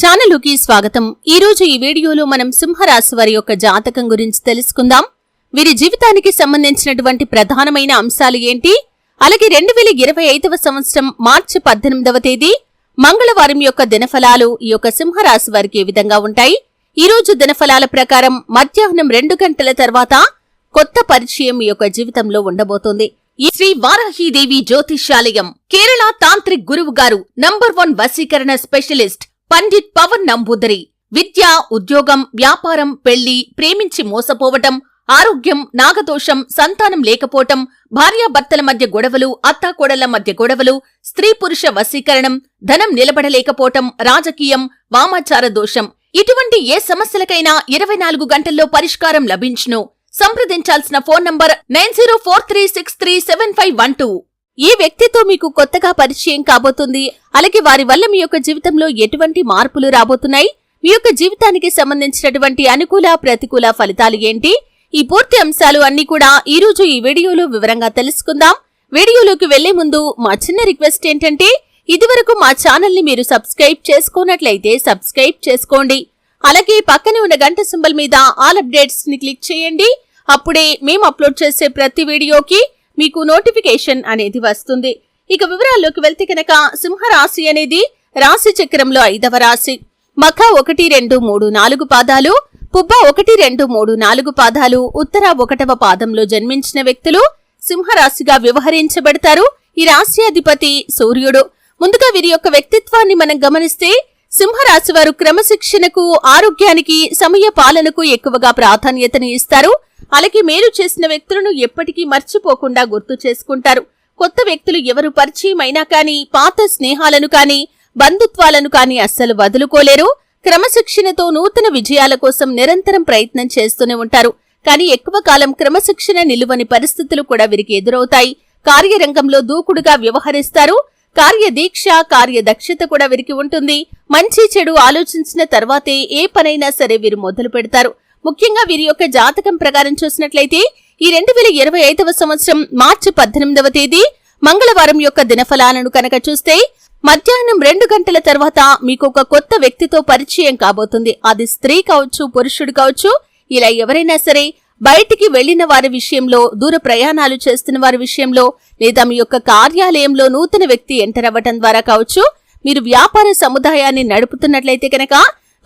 ఛానలుకి స్వాగతం. ఈ రోజు ఈ వీడియోలో మనం సింహరాశి వారి యొక్క జాతకం గురించి తెలుసుకుందాం. వీరి జీవితానికి సంబంధించినటువంటి ప్రధానమైన అంశాలు ఏంటి? అలాగే రెండు వేల ఇరవై ఐదవ సంవత్సరం మార్చి పద్దెనిమిదవ తేదీ మంగళవారం యొక్క దినఫలాలు ఈ యొక్క సింహరాశి వారికి ఏ విధంగా ఉంటాయి? ఈ రోజు దినఫలాల ప్రకారం మధ్యాహ్నం రెండు గంటల తర్వాత కొత్త పరిచయం ఈ యొక్క జీవితంలో ఉండబోతోంది. ఈ శ్రీ వారాహీదేవి జ్యోతిష్యాలయం కేరళ తాంత్రిక్ గురువు గారు నంబర్ వన్ వశీకరణ స్పెషలిస్ట్ పండిత్ పవన్ నంబూదరి. విద్య ఉద్యోగం వ్యాపారం పెళ్ళి ప్రేమించి మోసపోవటం ఆరోగ్యం నాగదోషం సంతానం లేకపోవటం భార్యాభర్తల మధ్య గొడవలు అత్తాకోడళ్ళ మధ్య గొడవలు స్త్రీ పురుష వశీకరణం ధనం నిలబడలేకపోవటం రాజకీయం వామాచార దోషం. ఇటువంటి ఏ సమస్యలకైనా ఇరవై నాలుగు గంటల్లో పరిష్కారం లభించును. సంప్రదించాల్సిన phone number nine zero four three six three seven five one two. ఈ వ్యక్తితో మీకు కొత్తగా పరిచయం కాబోతుంది. అలాగే వారి వల్ల మీ యొక్క జీవితంలో ఎటువంటి మార్పులు రాబోతున్నాయి? మీ యొక్క జీవితానికి సంబంధించినటువంటి అనుకూల ప్రతికూల ఫలితాలు ఏంటి? ఈ పూర్తి అంశాలు అన్ని కూడా ఈ రోజు ఈ వీడియోలో వివరంగా తెలుసుకుందాం. వీడియోలోకి వెళ్ళే ముందు మా చిన్న రిక్వెస్ట్ ఏంటంటే ఇదివరకు మా ఛానల్ని మీరు సబ్స్క్రైబ్ చేసుకున్నట్లయితే సబ్స్క్రైబ్ చేసుకోండి. అలాగే పక్కనే ఉన్న గంట సింబల్ మీద ఆల్ అప్డేట్స్ని క్లిక్ చేయండి. అప్పుడే మేము అప్లోడ్ చేసే ప్రతి వీడియోకి మీకు నోటిఫికేషన్ అనేది వస్తుంది. ఇక వివరాల్లోకి వెళ్తే కనుక సింహరాశి అనేది రాశి చక్రంలో ఐదవ రాశి. మఖ ఒకటి రెండు మూడు నాలుగు పాదాలు పుబ్బ ఒకటి రెండు మూడు నాలుగు పాదాలు ఉత్తర ఒకటవ పాదంలో జన్మించిన వ్యక్తులు సింహరాశిగా వ్యవహరించబడతారు. ఈ రాశి అధిపతి సూర్యుడు. ముందుగా వీరి యొక్క వ్యక్తిత్వాన్ని మనం గమనిస్తే సింహరాశి వారు క్రమశిక్షణకు ఆరోగ్యానికి సమయ పాలనకు ఎక్కువగా ప్రాధాన్యతను ఇస్తారు. అలాగే మేలు చేసిన వ్యక్తులను ఎప్పటికీ మర్చిపోకుండా గుర్తు చేసుకుంటారు. కొత్త వ్యక్తులు ఎవరు పరిచయమైనా కానీ పాత స్నేహాలను కానీ బంధుత్వాలను కానీ అస్సలు వదులుకోలేరు. క్రమశిక్షణతో నూతన విజయాల కోసం నిరంతరం ప్రయత్నం చేస్తూనే ఉంటారు. కానీ ఎక్కువ కాలం క్రమశిక్షణ నిలువని పరిస్థితులు కూడా వీరికి ఎదురవుతాయి. కార్యరంగంలో దూకుడుగా వ్యవహరిస్తారు. కార్యదీక్ష కార్యదక్షత కూడా వీరికి ఉంటుంది. మంచి చెడు ఆలోచించిన తర్వాతే ఏ పనైనా సరే వీరు మొదలు పెడతారు. ముఖ్యంగా వీరి యొక్క జాతకం ప్రకారం చూసినట్లయితే ఈ రెండు వేల ఇరవై ఐదవ సంవత్సరం మార్చి పద్దెనిమిదవ తేదీ మంగళవారం యొక్క దినఫలాలను కనుక చూస్తే మధ్యాహ్నం రెండు గంటల తర్వాత మీకు ఒక కొత్త వ్యక్తితో పరిచయం కాబోతుంది. అది స్త్రీ కావచ్చు పురుషుడు కావచ్చు ఇలా ఎవరైనా సరే బయటికి వెళ్ళిన వారి విషయంలో దూర ప్రయాణాలు చేస్తున్న వారి విషయంలో లేదా మీ యొక్క కార్యాలయంలో నూతన వ్యక్తి ఎంటర్ అవ్వటం ద్వారా కావచ్చు మీరు వ్యాపార సముదాయాన్ని నడుపుతున్నట్లయితే కనుక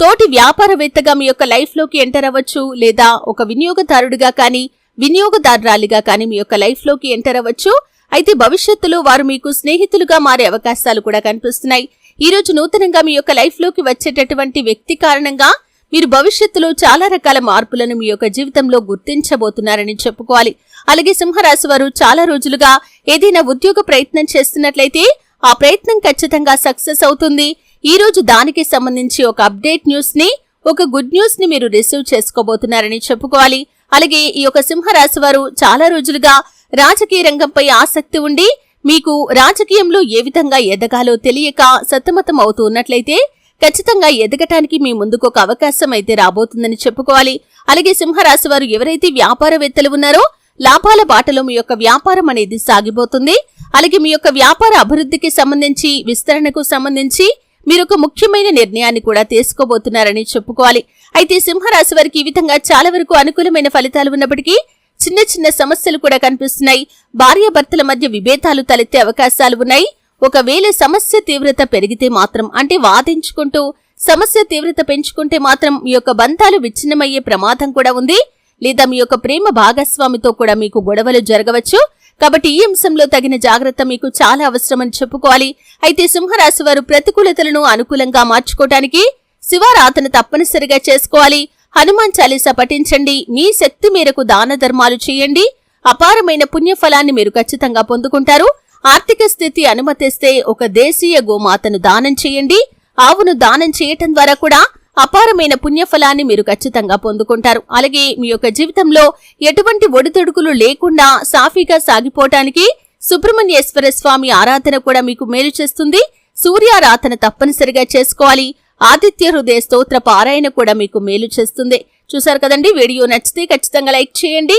తోటి వ్యాపారవేత్తగా మీ యొక్క లైఫ్లోకి ఎంటర్ అవ్వచ్చు లేదా ఒక వినియోగదారుడిగా కానీ వినియోగదారురాలిగా కానీ మీ యొక్క లైఫ్లోకి ఎంటర్ అవ్వచ్చు. అయితే భవిష్యత్తులో వారు మీకు స్నేహితులుగా మారే అవకాశాలు కూడా కనిపిస్తున్నాయి. ఈ రోజు నూతనంగా మీ యొక్క లైఫ్లోకి వచ్చేటటువంటి వ్యక్తి కారణంగా మీరు భవిష్యత్తులో చాలా రకాల మార్పులను మీ యొక్క జీవితంలో గుర్తించబోతున్నారని చెప్పుకోవాలి. అలాగే సింహరాశి వారు చాలా రోజులుగా ఏదైనా ఉద్యోగ ప్రయత్నం చేస్తున్నట్లయితే ఆ ప్రయత్నం ఖచ్చితంగా సక్సెస్ అవుతుంది. ఈ రోజు దానికి సంబంధించి ఒక అప్డేట్ న్యూస్ని ఒక గుడ్ న్యూస్ని మీరు రిసీవ్ చేసుకోబోతున్నారని చెప్పుకోవాలి. అలాగే ఈ యొక్క సింహరాశి వారు చాలా రోజులుగా రాజకీయ రంగంపై ఆసక్తి ఉండి మీకు రాజకీయంలో ఏ విధంగా ఎదగాలో తెలియక సతమతం అవుతూ ఉన్నట్లయితే ఖచ్చితంగా ఎదగటానికి మీ ముందుకు ఒక అవకాశం అయితే రాబోతుందని చెప్పుకోవాలి. అలాగే సింహరాశి వారు ఎవరైతే వ్యాపారవేత్తలు ఉన్నారో లాభాల బాటలో మీ యొక్క వ్యాపారం అనేది సాగిపోతుంది. అలాగే మీ యొక్క వ్యాపార అభివృద్ధికి సంబంధించి విస్తరణకు సంబంధించి మీరు ఒక ముఖ్యమైన నిర్ణయాన్ని కూడా తీసుకోబోతున్నారని చెప్పుకోవాలి. అయితే సింహరాశి వారికి ఈ విధంగా చాలా వరకు అనుకూలమైన ఫలితాలు ఉన్నప్పటికీ చిన్న చిన్న సమస్యలు కూడా కనిపిస్తున్నాయి. భార్యాభర్తల మధ్య విభేదాలు తలెత్తే అవకాశాలు ఉన్నాయి. ఒకవేళ సమస్య తీవ్రత పెరిగితే మాత్రం అంటే వాదించుకుంటూ సమస్య తీవ్రత పెంచుకుంటే మాత్రం మీ యొక్క బంధాలు విచ్ఛిన్నమయ్యే ప్రమాదం కూడా ఉంది. లేదా మీ యొక్క ప్రేమ భాగస్వామితో కూడా మీకు గొడవలు జరగవచ్చు. కాబట్టి ఈ అంశంలో తగిన జాగ్రత్త మీకు చాలా అవసరమని చెప్పుకోవాలి. అయితే సింహరాశి వారు ప్రతికూలతలను అనుకూలంగా మార్చుకోవటానికి శివారాధన తప్పనిసరిగా చేసుకోవాలి. హనుమాన్ చాలీస పఠించండి. మీ శక్తి మేరకు దాన ధర్మాలు చేయండి. అపారమైన పుణ్యఫలాన్ని మీరు ఖచ్చితంగా పొందుకుంటారు. ఆర్థిక స్థితి అనుమతిస్తే ఒక దేశీయ గోమాతను దానం చేయండి. ఆవును దానం చేయటం ద్వారా కూడా అపారమైన పుణ్యఫలాన్ని మీరు ఖచ్చితంగా పొందుకుంటారు. అలాగే మీ యొక్క జీవితంలో ఎటువంటి ఒడిదొడుకులు లేకుండా సాఫీగా సాగిపోవటానికి సుబ్రహ్మణ్యేశ్వర స్వామి ఆరాధన కూడా మీకు మేలు చేస్తుంది. సూర్యారాధన తప్పనిసరిగా చేసుకోవాలి. ఆదిత్య హృదయ స్తోత్ర పారాయణ కూడా మీకు మేలు చేస్తుంది. చూసారు కదండి? వీడియో నచ్చితే ఖచ్చితంగా లైక్ చేయండి.